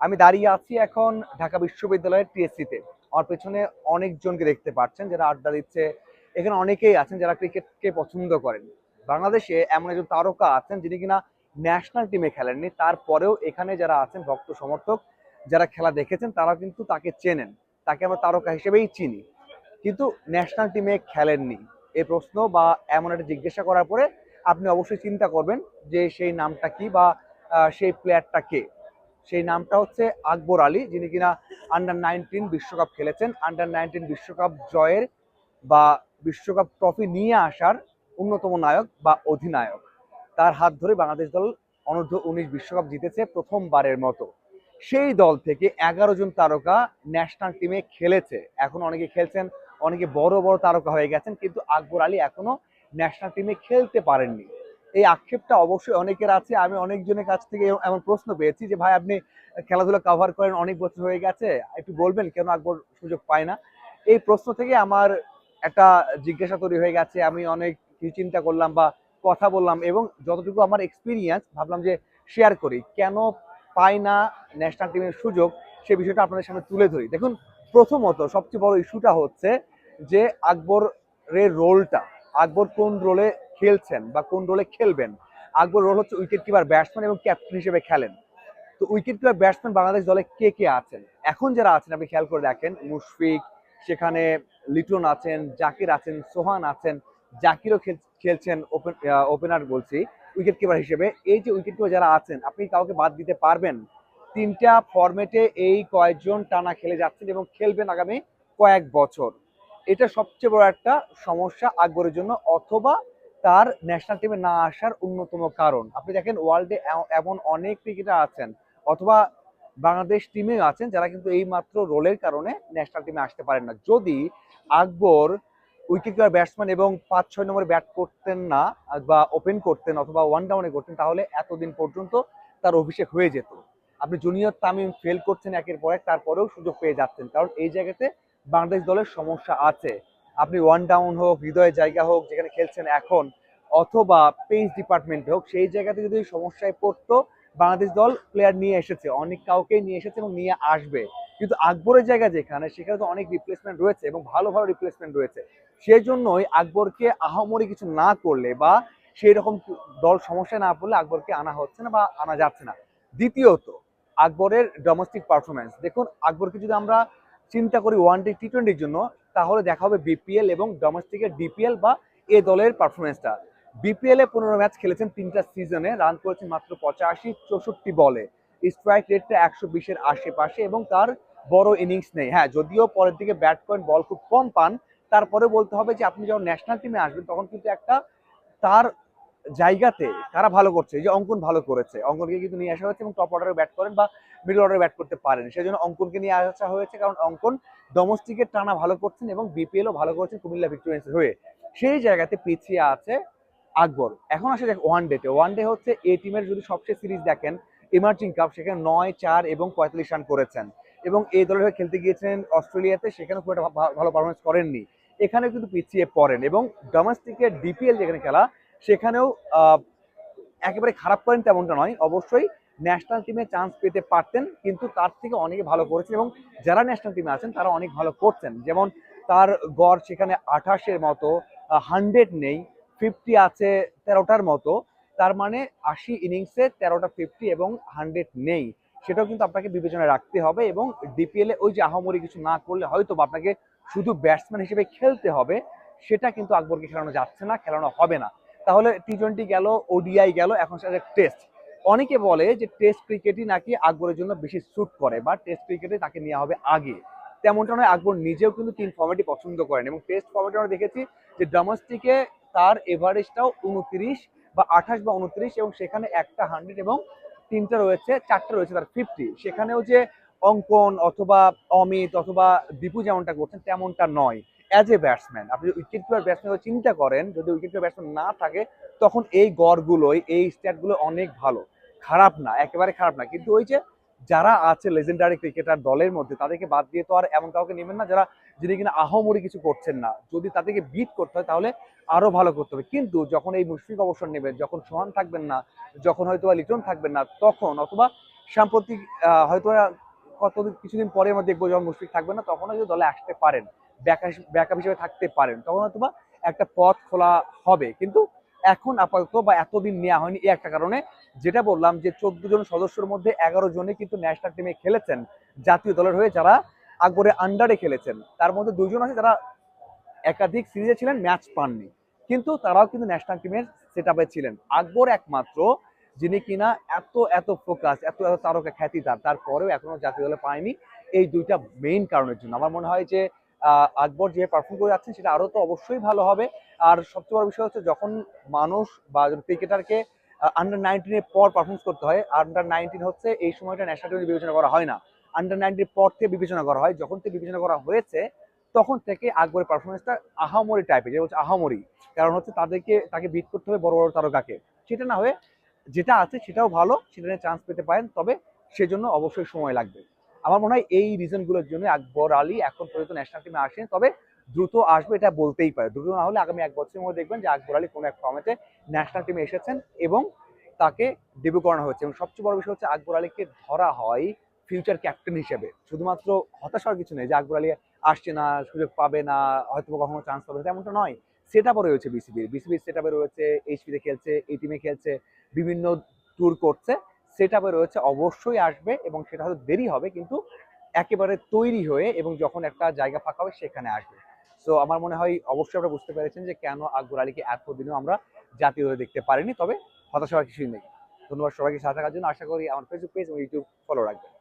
আমি দাঁড়িয়ে আছি এখন ঢাকা বিশ্ববিদ্যালয়ের টিএসসিতে। আমার পেছনে অনেকজনকে দেখতে পাচ্ছেন যারা আড্ডা দিচ্ছে। এখানে অনেকেই আছেন যারা ক্রিকেটকে পছন্দ করেন। বাংলাদেশে এমন একজন তারকা আছেন যিনি কিনা ন্যাশনাল টিমে খেলেননি। তারপরেও এখানে যারা আছেন ভক্ত সমর্থক, যারা খেলা দেখেছেন, তারা কিন্তু তাকে চেনেন। তাকে আমরা তারকা হিসেবেই চিনি। কিন্তু ন্যাশনাল টিমে খেলেননি। এই প্রশ্ন বা এমন একটা জিজ্ঞাসা করার পরে আপনি অবশ্যই চিন্তা করবেন যে সেই নামটা কি বা সেই প্লেয়ারটা কে। সেই নামটা হচ্ছে আকবর আলী, যিনি কিনা আন্ডার নাইনটিন বিশ্বকাপ খেলেছেন। আন্ডার নাইনটিন বিশ্বকাপ জয়ের বা বিশ্বকাপ ট্রফি নিয়ে আসার অন্যতম নায়ক বা অধিনায়ক। তার হাত ধরে বাংলাদেশ দল অনূর্ধ্ব উনিশ বিশ্বকাপ জিতেছে প্রথমবারের মতো। সেই দল থেকে এগারো জন তারকা ন্যাশনাল টিমে খেলেছে। এখন অনেকে খেলছেন, অনেকে বড় বড় তারকা হয়ে গেছেন, কিন্তু আকবর আলী এখনও ন্যাশনাল টিমে খেলতে পারেননি। এই আক্ষেপটা অবশ্যই অনেকের আছে। আমি অনেকজনের কাছ থেকে এমন প্রশ্ন পেয়েছি যে, ভাই, আপনি খেলাধুলা কভার করেন, অনেক বছর হয়ে গেছে, একটু বলবেন কেন আকবর সুযোগ পায় না? এই প্রশ্ন থেকে আমার একটা জিজ্ঞাসা তৈরি হয়ে গেছে। আমি অনেক কিছু চিন্তা করলাম বা কথা বললাম এবং যতটুকু আমার এক্সপিরিয়েন্স ভাবলাম যে শেয়ার করি। কেন পায় না ন্যাশনাল টিমের সুযোগ? সে বিষয়টা আপনাদের সামনে তুলে ধরি। দেখুন, প্রথমত সবচেয়ে বড় ইস্যুটা হচ্ছে যে, আকবরের রোলটা আকবর কোন রোলে খেলছেন বা কোন রোলে খেলবেন, আকবর রোল হচ্ছে উইকেট কিপার ব্যাটসম্যান এবং ক্যাপ্টেন হিসেবে খেলেন। তো উইকেট কিপার ব্যাটসম্যান বাংলাদেশ দলে কে কে আছেন? এখন যারা আছেন, আপনি খেয়াল করে দেখেন, মুশফিক, সেখানে লিটন আছেন, জাকির আছেন, সোহান আছেন, জাকিরও খেল- খেলছেন ওপেন ওপেনার বলছি উইকেট কিপার হিসেবে। এই যে উইকেট কিপার যারা আছেন, আপনি কাউকে বাদ দিতে পারবেন? তিনটা ফরম্যাটে এই কয়েকজন টানা খেলে যাচ্ছেন এবং খেলবেন আগামী কয়েক বছর। এটা সবচেয়ে বড় একটা সমস্যা আকবরের জন্য, অথবা তার ন্যাশনাল টিমে না আসার অন্যতম কারণ। আপনি দেখেন ওয়ার্ল্ডে এমন অনেক ক্রিকেটার আছেন, অথবা বাংলাদেশ টিমে আছেন যারা কিন্তু এই মাত্র রোলের কারণে ন্যাশনাল টিমে আসতে পারেন না। যদি আকবর উইকেট কিপার ব্যাটসম্যান এবং পাঁচ ছয় নম্বরে ব্যাট করতেন না, বা ওপেন করতেন অথবা ওয়ান ডাউনে করতেন, তাহলে এতদিন পর্যন্ত তার অভিষেক হয়ে যেত। আপনি জুনিয়র তামিম ফেল করছেন একের পর এক, তারপরেও সুযোগ পেয়ে যাচ্ছেন, কারণ এই জায়গাতে বাংলাদেশ দলের সমস্যা আছে। আপনি ওয়ান ডাউন হোক, হৃদয়ের জায়গা হোক, যেখানে খেলছেন এখন, অথবা পেস ডিপার্টমেন্টে হোক, সেই জায়গাতে যদি সমস্যায় পড়তো, বাংলাদেশ দল প্লেয়ার নিয়ে এসেছে, অনেক কাউকেই নিয়ে এসেছে এবং নিয়ে আসবে। কিন্তু আকবরের জায়গা যেখানে, সেখানে তো অনেক রিপ্লেসমেন্ট রয়েছে এবং ভালো ভালো রিপ্লেসমেন্ট রয়েছে। সেই জন্যই আকবরকে আহামরি কিছু না করলে বা সেই রকম দল সমস্যায় না পড়লে আকবরকে আনা হচ্ছে না বা আনা যাচ্ছে না। দ্বিতীয়ত, আকবরের ডোমেস্টিক পারফরমেন্স দেখুন, আকবরকে যদি আমরা চিন্তা করি ওয়ান ডে টি টোয়েন্টির জন্য, তাহলে দেখা হবে বিপিএল এবং ডোমেস্টিকের ডিপিএল বা এ দলের পারফরমেন্সটা বিপিএল পনেরো ম্যাচ খেলেছেন তিনটা সিজনে রান করেছেন মাত্র পঁচাশি, চৌষট্টি বলে। স্ট্রাইক রেটটা একশো বিশের আশেপাশে এবং তার বড় ইনিংস নেই। হ্যাঁ যদিও পরের দিকে ব্যাট পয়েন্ট বল খুব কম পান, তারপরে বলতে হবে যে আপনি যখন ন্যাশনাল টিমে আসবেন, তখন কিন্তু একটা তার জায়গাতে কারা ভালো করছে, এই যে অঙ্কন ভালো করেছে। অঙ্কনকে কিন্তু নিয়ে আসা হয়েছে এবং টপ অর্ডারে ব্যাট করেন বা মিডল অর্ডারে ব্যাট করতে পারেন। সেই জন্য অঙ্কনকে নিয়ে আসা হয়েছে কারণ অঙ্কন ডোমেস্টিকের টানা ভালো করছেন এবং বিপিএলও ভালো করছেন কুমিল্লা ভিক্টোরিয়ান্সের হয়ে। সেই জায়গাতে পিছিয়ে আছে আকবর। এখন আসে দেখ ওয়ান ডেতে ওয়ান ডে হচ্ছে এই টিমের যদি সবচেয়ে সিরিজ দেখেন ইমার্জিং কাপ সেখানে নয়, চার এবং পঁয়তাল্লিশ রান করেছেন। এবং এই দলের হয়ে খেলতে গিয়েছেন অস্ট্রেলিয়াতে সেখানে খুব একটা ভালো পারফরমেন্স করেননি। এখানে কিন্তু পিছিয়ে পড়েন এবং ডোমেস্টিকের ডিপিএল যেখানে খেলা সেখানেও একেবারে খারাপ করেন তেমনটা নয়। অবশ্যই ন্যাশনাল টিমে চান্স পেতে পারতেন, কিন্তু তার থেকে অনেকে ভালো করেছেন এবং যারা ন্যাশনাল টিমে আছেন, তারা অনেক ভালো করছেন। যেমন তার গড় সেখানে আঠাশের মতো হান্ড্রেড নেই ফিফটি আছে তেরোটার মতো। তার মানে আশি ইনিংসে তেরোটা ফিফটি এবং হান্ড্রেড নেই। সেটাও কিন্তু আপনাকে বিবেচনায় রাখতে হবে এবং ডিপিএলে ওই যে আহামরি কিছু না করলে হয়তো বা আপনাকে শুধু ব্যাটসম্যান হিসেবে খেলতে হবে, সেটা কিন্তু আকবরকে খেলানো যাচ্ছে না, খেলানো হবে না। তাহলে টি টোয়েন্টি গেল ওডিআই গেল, এখন সেটা টেস্ট অনেকে বলে যে টেস্ট ক্রিকেটই নাকি আকবরের জন্য বেশি স্যুট করে বা টেস্ট ক্রিকেটে তাকে নেওয়া হবে আগে। তেমনটা নয়, আকবর নিজেও কিন্তু তিন ফর্মেটই পছন্দ করেন এবং টেস্ট ফর্মেটে আমরা দেখেছি যে ডোমেস্টিকে তার এভারেজটাও উনত্রিশ বা আঠাশ বা উনত্রিশ এবং সেখানে একটা হান্ড্রেড এবং তিনটা রয়েছে, চারটা রয়েছে তার ফিফটি সেখানেও যে অঙ্কন অথবা অমিত অথবা দীপু যেমনটা করছেন, তেমনটা নয়। অ্যাজ এ ব্যাটসম্যান আপনি উইকেট কিপার ব্যাটসম্যান চিন্তা করেন, যদি উইকেট কিপার ব্যাটসম্যান না থাকে, তখন এই গড়গুলোই, এই স্ট্যাটগুলো অনেক ভালো। খারাপ না, একেবারে খারাপ না। কিন্তু ওই যে যারা আছে লেজেন্ডারি ক্রিকেটার দলের মধ্যে, তাদেরকে বাদ দিয়ে তো আর এমন কাউকে নেবেন না, যারা, যিনি কিনা আহমরি কিছু করছেন না। যদি তাদেরকে বিট করতে হয়, তাহলে আরও ভালো করতে হবে। কিন্তু যখন এই মুশফিক অবসর নেবেন, যখন সোহান থাকবেন না, যখন হয়তো লিটন থাকবেন না, তখন অথবা সাম্প্রতিক হয়তো কত কিছুদিন পরে আমরা দেখব যখন মুশফিক থাকবে না তখন হয়তো দলে আসতে পারেন ব্যাকআপ হিসেবে থাকতে পারেন। তখন হয়তো একটা পথ খোলা হবে। কিন্তু এখন আপাতত বা এতদিন নেওয়া হয়নি এই একটা কারণে। যেটা বললাম যে চোদ্দ জন সদস্যের মধ্যে এগারো জনে কিন্তু ন্যাশনাল টিমে খেলেছেন। জাতীয় দলের হয়ে যারা আকবরের আন্ডারে খেলেছেন। তার মধ্যে দুজন আছে যারা একাধিক সিরিজে ছিলেন ম্যাচ পাননি। কিন্তু তারাও কিন্তু ন্যাশনাল টিমের সেট ছিলেন। আকবর একমাত্র, যিনি কিনা এত এত ফোকাস এত এত তারকা খ্যাতি তার। তারপরেও এখনও জাতীয় দলে পায়নি। এই দুইটা মেইন কারণের জন্য। আমার মনে হয় যে আকবর যে পারফর্ম করে যাচ্ছেন, সেটা আরও তো অবশ্যই ভালো হবে। আর সবচেয়ে বড় বিষয় হচ্ছে যখন মানুষ বা ক্রিকেটারকে আন্ডার নাইনটিনের পর পারফর্মেন্স করতে হয় আন্ডার নাইনটিন হচ্ছে এই সময়টা ন্যাশনাল টিমে বিবেচনা করা হয় না। আন্ডার নাইনটির পর থেকে বিবেচনা করা হয়। যখন থেকে বিবেচনা করা হয়েছে, তখন থেকে আকবরের পারফরমেন্সটা আহামরি টাইপের যেটা হচ্ছে আহামরি। কারণ হচ্ছে তাদেরকে, তাকে বিট করতে হবে বড় বড় তারকাকে। সেটা না হয়ে যেটা আছে সেটাও ভালো, সেটা নিয়ে চান্স পেতে পারেন। তবে সেজন্য অবশ্যই সময় লাগবে। আমার মনে হয় এই রিজনগুলোর জন্য আকবর আলী এখন পর্যন্ত ন্যাশনাল টিমে আসেন। তবে দ্রুত আসবে এটা বলতেই পারে। দ্রুত না হলে আগামী এক বছরের মধ্যে দেখবেন যে আকবর আলী কোনো এক ফর্মেটে ন্যাশনাল টিমে এসেছেন এবং তাকে ডেবিউ করানো হচ্ছে এবং সবচেয়ে বড় বিষয় হচ্ছে আকবর আলীকে ধরা হয় ফিউচার ক্যাপ্টেন হিসেবে। শুধুমাত্র হতাশার কিছু নেই যে আকবর আলী আসছে না, সুযোগ পাবে না, হয়তো কখনো চান্স পাবে তেমনটা নয়। সেট আপও রয়েছে বিসিবির বিসিবির সেট আপে রয়েছে এইচপিতে খেলছে এই টিমে খেলছে, বিভিন্ন ট্যুর করছে। সেট রয়েছে, অবশ্যই আসবে এবং সেটা হয়তো দেরি হবে কিন্তু একেবারে তৈরি হয়ে এবং যখন একটা জায়গা ফাঁকা হবে সেখানে আসবে। সো আমার মনে হয় অবশ্যই আপনারা বুঝতে পেরেছেন যে কেন আকবর আলীকে এতদিনও আমরা জাতীয় দলে দেখতে পারিনি, তবে হতাশা হওয়ার কিছুই নেই। ধন্যবাদ সবাইকে সাথে থাকার জন্য। আশা করি আমার ফেসবুক পেজ এবং ইউটিউব ফলো রাখবেন।